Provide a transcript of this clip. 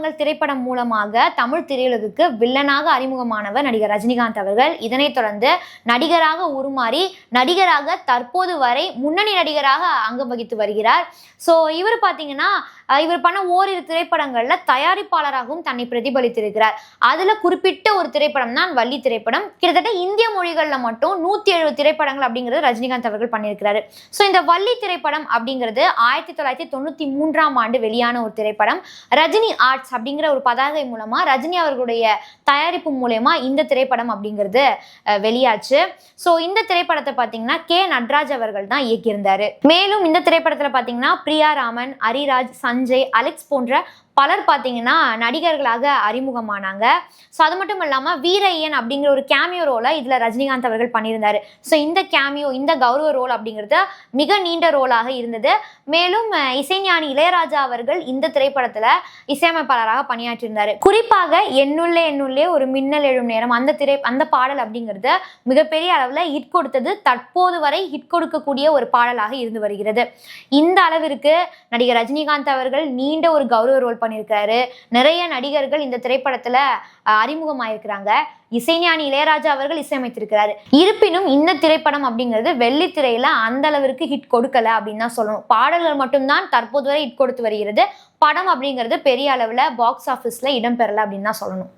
பாவங்கள் திரைப்படம் மூலமாக தமிழ் திரையுலகுக்கு வில்லனாக அறிமுகமானவர் நடிகர் ரஜினிகாந்த் அவர்கள். இதனைத் தொடர்ந்து நடிகராக உருமாறி நடிகராக தற்போது வரை முன்னணி நடிகராக அங்கம் வகித்து வருகிறார். ஸோ இவர் பார்த்தீங்கன்னா இவர் பண்ண ஓரிரு திரைப்படங்கள்ல தயாரிப்பாளராகவும் தன்னை பிரதிபலித்திருக்கிறார். அதுல குறிப்பிட்ட ஒரு திரைப்படம் தான் வள்ளி திரைப்படம். கிட்டத்தட்ட இந்திய மொழிகள்ல மட்டும் நூத்தி எழுபது திரைப்படங்கள் அப்படிங்கிறது ரஜினிகாந்த் அவர்கள் பண்ணியிருக்கிறாரு. ஸோ இந்த வள்ளி திரைப்படம் அப்படிங்கிறது ஆயிரத்தி தொள்ளாயிரத்தி தொண்ணூத்தி மூன்றாம் ஆண்டு வெளியான ஒரு திரைப்படம். ரஜினி ஆர்ட்ஸ் அப்படிங்கிற ஒரு பதாகை மூலமா ரஜினி அவர்களுடைய தயாரிப்பு மூலயமா இந்த திரைப்படம் அப்படிங்கிறது அஹ், வெளியாச்சு. ஸோ இந்த திரைப்படத்தை பார்த்தீங்கன்னா கே. நட்ராஜ் அவர்கள் தான் இயக்கியிருந்தாரு. மேலும் இந்த திரைப்படத்தில் பார்த்தீங்கன்னா பிரியா ராமன் அரிராஜ் சஞ்சய் அலெக்ஸ் போன்ற பலர் பார்த்தீங்கன்னா நடிகர்களாக அறிமுகமானாங்க. ஸோ அது மட்டும் இல்லாமல் வீரையன் அப்படிங்கிற ஒரு கேமியோ ரோலை இதில் ரஜினிகாந்த் அவர்கள் பண்ணியிருந்தார். ஸோ இந்த கேமியோ இந்த கௌரவ ரோல் அப்படிங்கிறது மிக நீண்ட ரோலாக இருந்தது. மேலும் இசைஞானி இளையராஜா அவர்கள் இந்த திரைப்படத்தில் இசையமைப்பாளராக பணியாற்றியிருந்தார். குறிப்பாக என்னுள்ளே என்னுள்ளே ஒரு மின்னல் எழும் நேரம் அந்த திரை அந்த பாடல் அப்படிங்கிறது மிகப்பெரிய அளவில் ஹிட் கொடுத்தது தற்போது வரை ஹிட் கொடுக்கக்கூடிய ஒரு பாடலாக இருந்து வருகிறது. இந்த அளவிற்கு நடிகர் ரஜினிகாந்த் அவர்கள் நீண்ட ஒரு கௌரவ ரோல் பண்ணியிருக்காரு. நிறைய நடிகர்கள் இந்த திரைப்படத்தில் அறிமுகமாயிருக்கிறாங்க. இசைஞானி இளையராஜா அவர்கள் இசையமைத்திருக்கிறாரு. இருப்பினும் இந்த திரைப்படம் அப்படிங்கிறது வெள்ளித்திரையில அந்த அளவிற்கு ஹிட் கொடுக்கல அப்படின்னு தான் சொல்லணும். பாடல்கள் மட்டும்தான் தற்போது வரை ஹிட் கொடுத்து வருகிறது. படம் அப்படிங்கிறது பெரிய அளவில் பாக்ஸ் ஆஃபீஸில் இடம்பெறலை அப்படின்னு தான் சொல்லணும்.